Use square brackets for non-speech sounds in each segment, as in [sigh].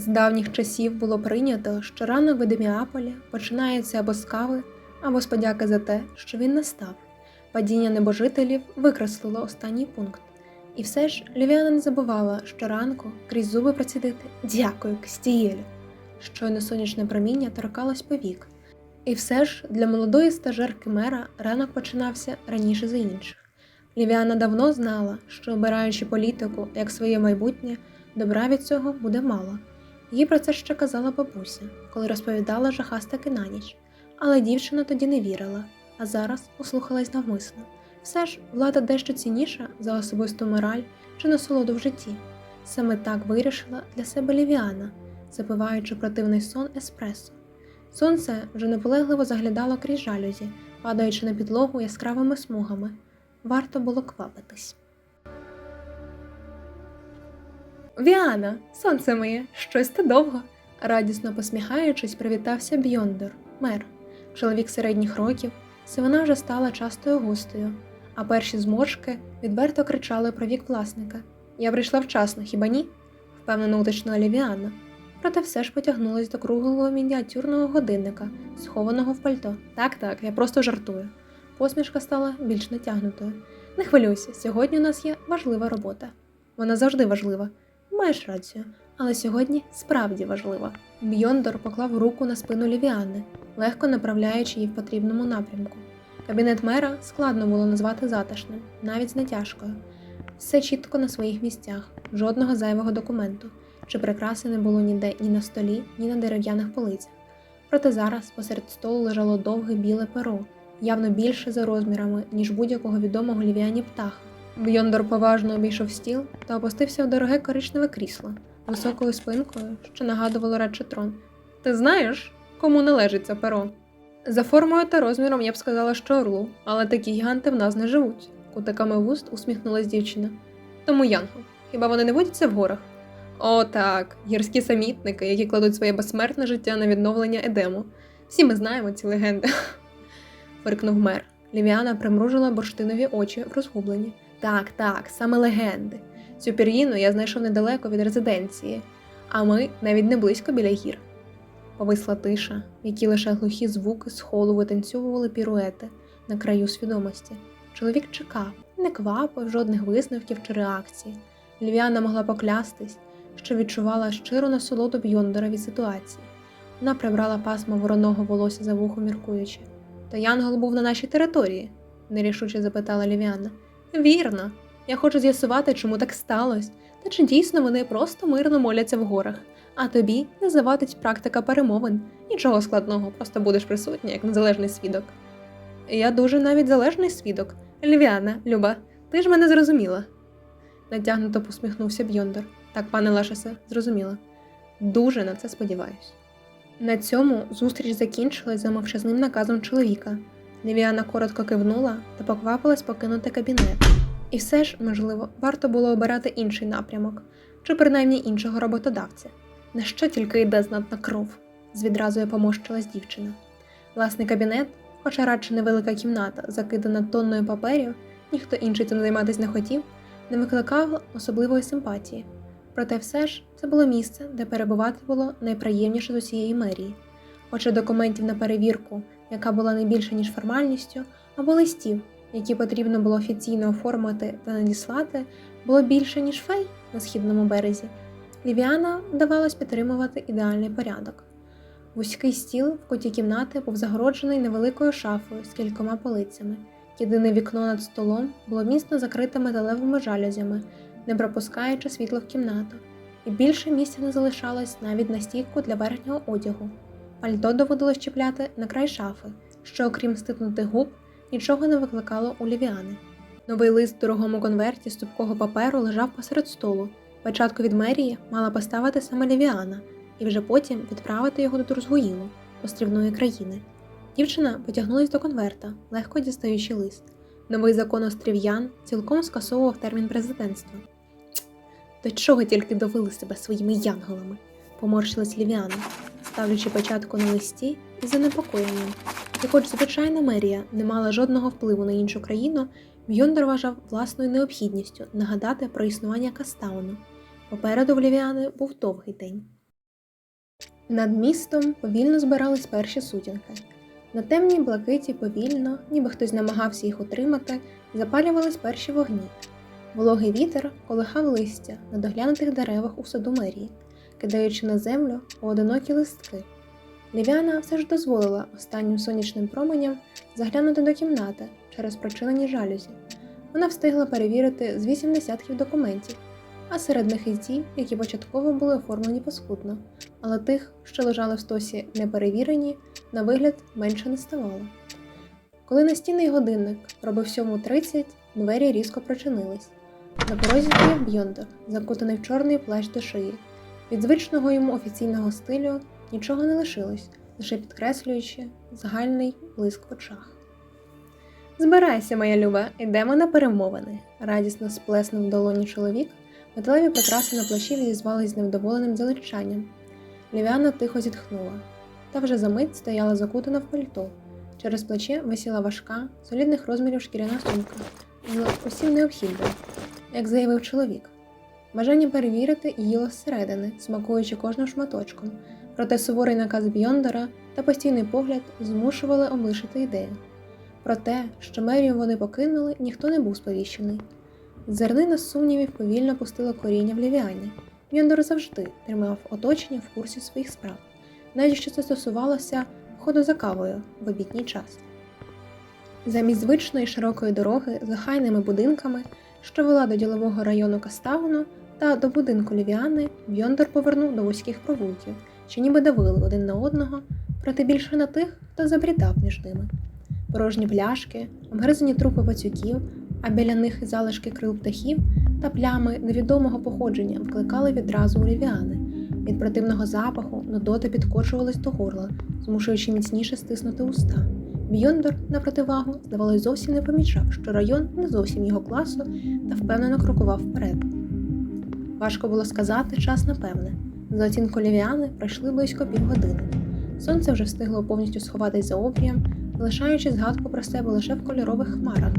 З давніх часів було прийнято, що ранок в Едеміаполі починається або з кави, або з подяки за те, що він настав. Падіння небожителів викреслило останній пункт. І все ж Лівіана не забувала, що ранку крізь зуби процідити Дякую, Кстієлю. Щойно сонячне проміння торкалось повік. І все ж для молодої стажерки мера ранок починався раніше за інших. Лівіана давно знала, що обираючи політику як своє майбутнє, добра від цього буде мало. Їй про це ще казала бабуся, коли розповідала жахастики на ніч. Але дівчина тоді не вірила, а зараз услухалась навмисно. Все ж влада дещо цінніша за особисту мораль чи насолоду в житті. Саме так вирішила для себе Лівіана, запиваючи противний сон еспресо. Сонце вже наполегливо заглядало крізь жалюзі, падаючи на підлогу яскравими смугами. Варто було квапитись. Віана, сонце моє, щось ти довго. Радісно посміхаючись, привітався Бьондор, мер, чоловік середніх років, сивина вже стала частою густою, а перші зморшки відверто кричали про вік власника. Я прийшла вчасно, хіба ні? впевнено уточнила Лівіана. Проте все ж потягнулась до круглого мініатюрного годинника, схованого в пальто. Так, так, я просто жартую. Посмішка стала більш натягнутою. Не хвилюйся, сьогодні у нас є важлива робота. Вона завжди важлива. Маєш рацію, але сьогодні справді важлива. Бьондор поклав руку на спину Лівіани, легко направляючи її в потрібному напрямку. Кабінет мера складно було назвати затишним, навіть з натяжкою. Все чітко на своїх місцях, жодного зайвого документу, чи прикраси не було ніде ні на столі, ні на дерев'яних полицях. Проте зараз посеред столу лежало довге біле перо, явно більше за розмірами, ніж будь-якого відомого лівіані птаха. Бьондор поважно обійшов стіл та опустився в дороге коричневе крісло високою спинкою, що нагадувало радше трон. Ти знаєш, кому належить це перо? За формою та розміром я б сказала, що орлу, але такі гіганти в нас не живуть. Кутиками вуст усміхнулась дівчина. Тому Янгол, хіба вони не водяться в горах? О, так, гірські самітники, які кладуть своє безсмертне життя на відновлення Едему. Всі ми знаємо ці легенди. фиркнув мер. Лівіана примружила бурштинові очі в розгубленні. Так, так, саме легенди. Цю пір'їну я знайшов недалеко від резиденції, а ми навіть не близько біля гір. Повисла тиша, в якій лише глухі звуки з холу витанцьовували піруети на краю свідомості. Чоловік чекав, не квапив жодних висновків чи реакцій. Лівіана могла поклястись, що відчувала щиру насолоду Бьондора від ситуації. Вона прибрала пасмо вороного волосся за вухо, міркуючи. То Янгол був на нашій території? нерішуче запитала Лівіана. Вірно. Я хочу з'ясувати, чому так сталося, та чи дійсно вони просто мирно моляться в горах, а тобі не завадить практика перемовин. Нічого складного, просто будеш присутня як незалежний свідок. Я дуже навіть залежний свідок. Львіана, Люба, ти ж мене зрозуміла. Натягнуто посміхнувся Бьондор. Так, пане Лашесе, зрозуміла. Дуже на це сподіваюсь. На цьому зустріч закінчилась за мовчазним наказом чоловіка. Лівіана коротко кивнула та поквапилась покинути кабінет. І все ж, можливо, варто було обирати інший напрямок, чи принаймні іншого роботодавця. На що тільки йде знатна кров, з відразу помощилась дівчина. Власний кабінет, хоча радше невелика кімната, закидана тонною паперів, ніхто інший цим займатися не хотів, не викликав особливої симпатії. Проте все ж це було місце, де перебувати було найприємніше з усієї мерії. Хоча документів на перевірку, яка була не більше, ніж формальністю, або листів, які потрібно було офіційно оформити та надіслати, було більше, ніж фей на східному березі. Лівіана вдавалось підтримувати ідеальний порядок. Вузький стіл в куті кімнати був загороджений невеликою шафою з кількома полицями. Єдине вікно над столом було міцно закрите металевими жалюзями, не пропускаючи світло в кімнату, і більше місця не залишалось навіть на стійку для верхнього одягу. Пальто доводилось чіпляти на край шафи, що, окрім стиснутих губ, нічого не викликало у лівіани. Новий лист в дорогому конверті з тупкого паперу лежав посеред столу. Печатку від мерії мала поставити саме Лівіана і вже потім відправити його до Турзгуїлу, острівної країни. Дівчина потягнулась до конверта, легко дістаючи лист. Новий закон острів'ян цілком скасовував термін президентства. До чого тільки довели себе своїми янголами, поморщилась Лівіана, ставлячи початку на листі із занепокоєнням. І хоч звичайна мерія не мала жодного впливу на іншу країну, Бьондер вважав власною необхідністю нагадати про існування Кастауну. Попереду в Лівіани був довгий день. Над містом повільно збирались перші сутінки. На темній блакиті повільно, ніби хтось намагався їх утримати, запалювались перші вогні. Вологий вітер колихав листя на доглянутих деревах у саду мерії, кидаючи на землю поодинокі листки. Лівіана все ж дозволила останнім сонячним променям заглянути до кімнати через прочинені жалюзі. Вона встигла перевірити з вісім десятків документів, а серед них і ті, які початково були оформлені паскудно, але тих, що лежали в стосі неперевірені, на вигляд менше не ставало. Коли настінний годинник пробив 7.30, двері різко прочинились. На порозі стояв Бьондер, закутаний в чорний плащ до шиї. Від звичного йому офіційного стилю нічого не лишилось, лише підкреслюючи загальний блиск в очах. Збирайся, моя люба, йдемо на перемовини, радісно сплеснув в долоні чоловік. Металеві прикраси на плащі відізвались з невдоволеним заличанням. Лівіана тихо зітхнула, та вже за мить стояла закутана в пальто. Через плече висіла важка, солідних розмірів шкіряна сумка з усім необхідним, як заявив чоловік. Бажання перевірити їло зсередини, смакуючи кожним шматочком, проте суворий наказ Бьондера та постійний погляд змушували облишити ідею. Про те, що мерію вони покинули, ніхто не був сповіщений. Зернина сумнівів повільно пустила коріння в лівіані. Бьондор завжди тримав оточення в курсі своїх справ, навіть що це стосувалося ходу за кавою в обідній час. Замість звичної широкої дороги з охайними будинками, що вела до ділового району Каставону та до будинку Лівіани, Бьондор повернув до вузьких провулків, що ніби давили один на одного, проте більше на тих, хто забрідав між ними. Порожні пляшки, обгризані трупи пацюків, а біля них залишки крил птахів та плями невідомого походження вкликали відразу у лівіани. Від противного запаху нудота підкочувалась до горла, змушуючи міцніше стиснути уста. Бьондор, на противагу, здавалось, зовсім не помічав, що район не зовсім його класу та впевнено крокував вперед. Важко було сказати час напевне. За оцінку лівіани пройшли близько півгодини. Сонце вже встигло повністю сховатись за обрієм, залишаючи згадку про себе лише в кольорових хмарах.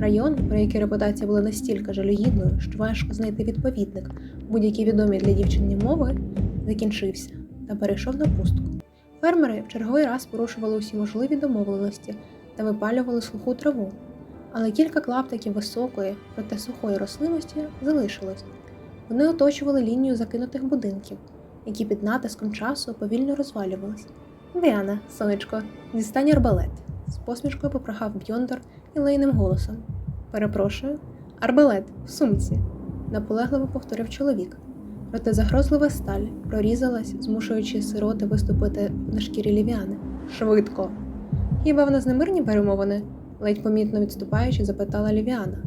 Район, про який репутація була настільки жалюгідною, що важко знайти відповідник будь-якій відомій для дівчині мови, закінчився та перейшов на пустку. Фермери в черговий раз порушували усі можливі домовленості та випалювали суху траву, але кілька клаптиків високої, проте сухої рослинності залишилось. Вони оточували лінію закинутих будинків, які під натиском часу повільно розвалювались. Віана, сонечко, дістань арбалет, з посмішкою попрохав Бьондор і лейним голосом. Перепрошую, арбалет в сумці, наполегливо повторив чоловік. Проте загрозлива сталь прорізалась, змушуючи сироти виступити на шкірі лівіани. Швидко. Хіба в нас не перемовини? ледь помітно відступаючи, запитала лівіана.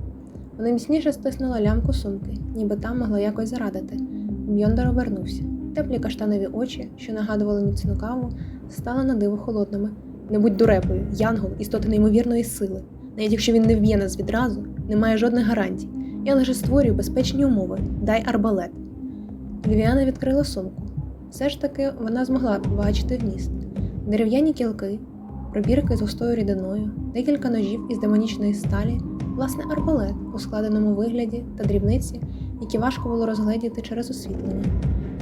Вона міцніше стиснула лямку сумки, ніби там могла якось зарадити. Бьондор обернувся. Теплі каштанові очі, що нагадували міцну каву, стали на диво холодними. Не будь дурепою, Янгол істота неймовірної сили. Навіть якщо він не вб'є нас відразу, немає жодних гарантій. Я лише створюю безпечні умови. Дай арбалет. Лівіана відкрила сумку. Все ж таки вона змогла побачити вміст. Дерев'яні кілки, пробірки з густою рідиною, декілька ножів із демонічної сталі, власне арбалет у складеному вигляді та дрібниці, які важко було розгледіти через освітлення.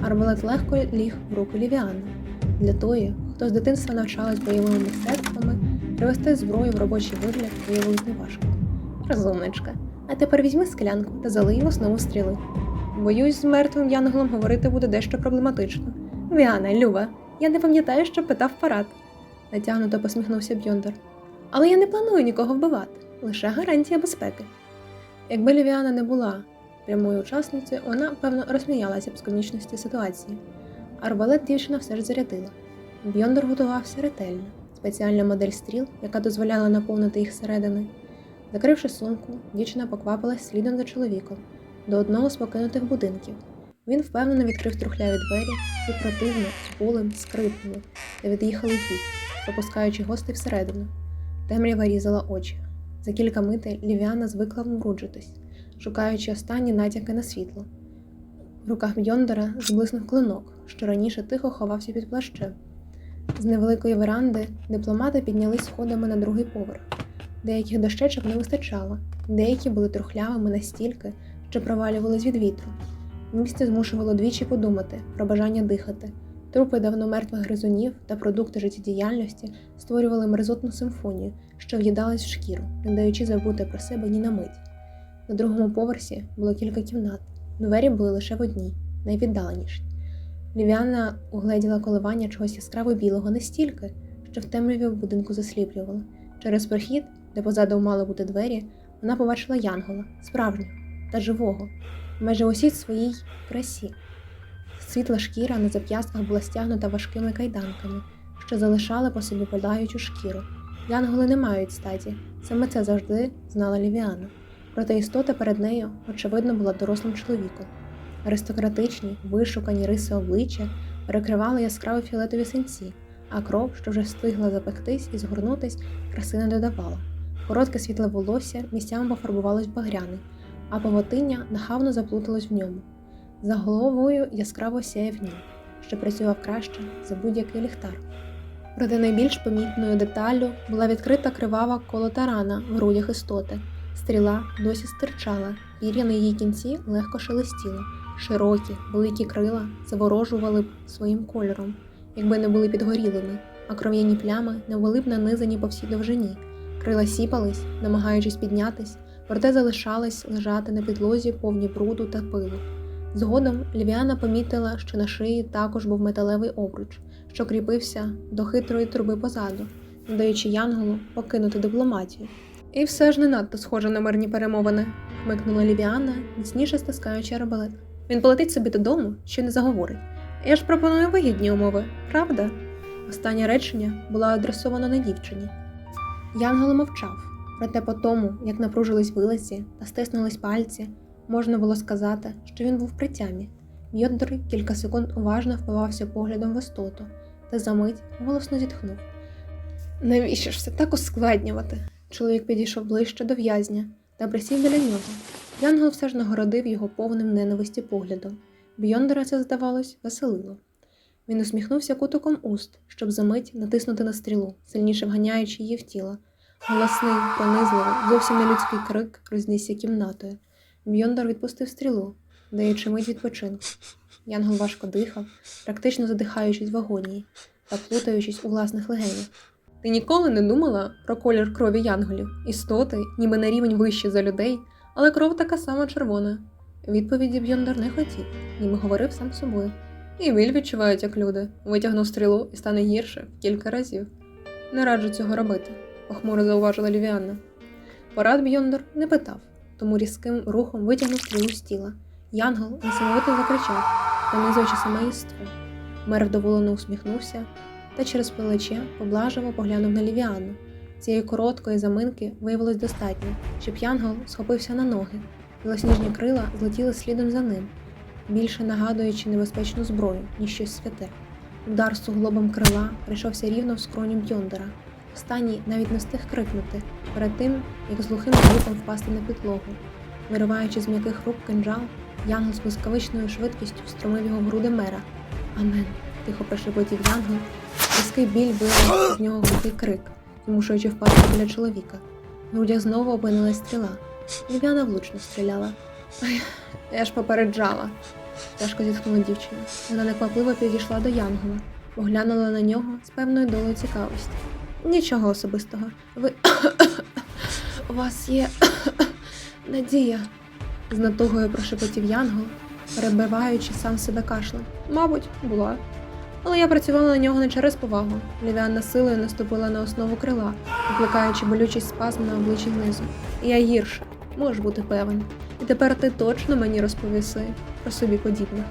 Арбалет легко ліг в руку Лівіани. Для тої, хто з дитинства навчалась бойовими мистецтвами, привести зброю в робочий вигляд виявилось неважко. Розумничка, а тепер візьми склянку та залий в основу стріли. Боюсь, з мертвим янголом говорити буде дещо проблематично. Віана, Люба, я не пам'ятаю, що питав парад, натягнуто посміхнувся Бьондор. Але я не планую нікого вбивати, лише гарантія безпеки. Якби Лівіана не була прямою учасницею, вона, певно, розсміялася б з комічності ситуації. Арбалет дівчина все ж зарядила. Бьондор готувався ретельно, спеціальна модель стріл, яка дозволяла наповнити їх зсередини. Закривши сумку, дівчина поквапилась слідом за чоловіком до одного з покинутих будинків. Він впевнено відкрив трухляві двері, ті противно, з болем скрипнули та від'їхали в пропускаючи гостей всередину. Темрява різала очі. За кілька митей Лівіана звикла вмруджитись, шукаючи останні натяки на світло. В руках Бьондора зблиснув клинок, що раніше тихо ховався під плащем. З невеликої веранди дипломати піднялись сходами на другий поверх. Деяких дощечок не вистачало, деякі були трухлявими настільки, що провалювались від вітру. Місце змушувало двічі подумати про бажання дихати, Трупи давно мертвих гризунів та продукти життєдіяльності створювали мерзотну симфонію, що в'їдалась в шкіру, не даючи забути про себе ні на мить. На другому поверсі було кілька кімнат. Двері були лише в одній, найвіддаленішій. Лівіана угледіла коливання чогось яскраво білого настільки, що в темряві в будинку засліплювало. Через прохід, де позаду мали бути двері, вона побачила янгола, справжнього та живого, майже усій своїй красі. Світла шкіра на зап'ястках була стягнута важкими кайданками, що залишали по собі падаючу шкіру. Янголи не мають статі, саме це завжди знала Лівіана. Проте істота перед нею, очевидно, була дорослим чоловіком. Аристократичні, вишукані риси обличчя перекривали яскраві фіолетові синці, а кров, що вже встигла запектись і згорнутись, краси не додавала. Коротке світле волосся місцями пофарбувалось в багряний, а павутиння нахабно заплуталось в ньому. За головою яскраво сяяв ніг, що працював краще за будь-який ліхтар. Проте найбільш помітною деталлю була відкрита кривава колота рана в грудях істоти. Стріла досі стирчала, пір'я на її кінці легко шелестіло. Широкі, великі крила заворожували б своїм кольором, якби не були підгорілими, а кров'яні плями не були б нанизані по всій довжині. Крила сіпались, намагаючись піднятись, проте залишались лежати на підлозі повні бруду та пилу. Згодом Лівіана помітила, що на шиї також був металевий обруч, що кріпився до хитрої труби позаду, не даючи Янголу покинути дипломатію. І все ж не надто схоже на мирні перемовини, хмикнула Лівіана, міцніше стискаючи арбалет. Він полетить собі додому, що не заговорить. Я ж пропоную вигідні умови, правда? Останнє речення було адресовано на дівчині. Янгол мовчав, проте по тому, як напружились вилиці та стиснулись пальці, можна було сказати, що він був при тямі. Мьодор кілька секунд уважно впивався поглядом в істоту, та за мить голосно зітхнув. Навіщо ж все так ускладнювати? Чоловік підійшов ближче до в'язня та присів біля нього. Янгол все ж нагородив його повним ненависті поглядом. Бйондера це, здавалось, веселило. Він усміхнувся кутиком уст, щоб за мить натиснути на стрілу, сильніше вганяючи її в тіло. Голосний, пронизливий, зовсім не людський крик рознісся кімнатою. Бьондор відпустив стрілу, даючи мить відпочинку. Янгол важко дихав, практично задихаючись в агонії та плутаючись у власних легенях. Ти ніколи не думала про колір крові янголів, істоти, ніби на рівень вище за людей, але кров така сама червона. Відповіді Бьондор не хотів, ніби говорив сам собою. І біль відчувають, як люди. Витягнув стрілу і стане гірше кілька разів. Не раджу цього робити, похмуро зауважила Лівіанна. Порад Бьондор не питав, тому різким рухом витягнув стрілу з тіла. Янгол несамовито закричав, нанизуючи саме єство. Мер вдоволено усміхнувся та через плече поблажливо поглянув на Лівіану. Цієї короткої заминки виявилось достатньо, щоб Янгол схопився на ноги. Білосніжні крила злетіли слідом за ним, більше нагадуючи небезпечну зброю, ніж щось святе. Удар суглобом крила прийшовся рівно в скроню Бьондера. Останній навіть не встиг крикнути перед тим, як з глухим звуком впасти на підлогу. Вириваючи з м'яких рук кинджал, Янгол з блискавичною швидкістю встромив його в груди мера. Амен. тихо прошепотів Янгол. Різкий біль вирвав з нього глухий крик, змушуючи впасти біля чоловіка. В грудях знову опинилась стріла. Лів'яна влучно стріляла. «Ай, Я ж попереджала. Тяжко зітхнула дівчина. Вона неквапливо підійшла до Янгола, поглянула на нього з певною долею цікавості. Нічого особистого. Ви [coughs] у вас є [coughs] надія, з натугою прошепотів Янгол, перебиваючи сам себе кашлем. Мабуть, була. Але я працювала на нього не через повагу. Лівіанна силою наступила на основу крила, викликаючи болючий спазм на обличчі знизу. Я гірше, можеш бути певен. І тепер ти точно мені розповіси про собі подібне.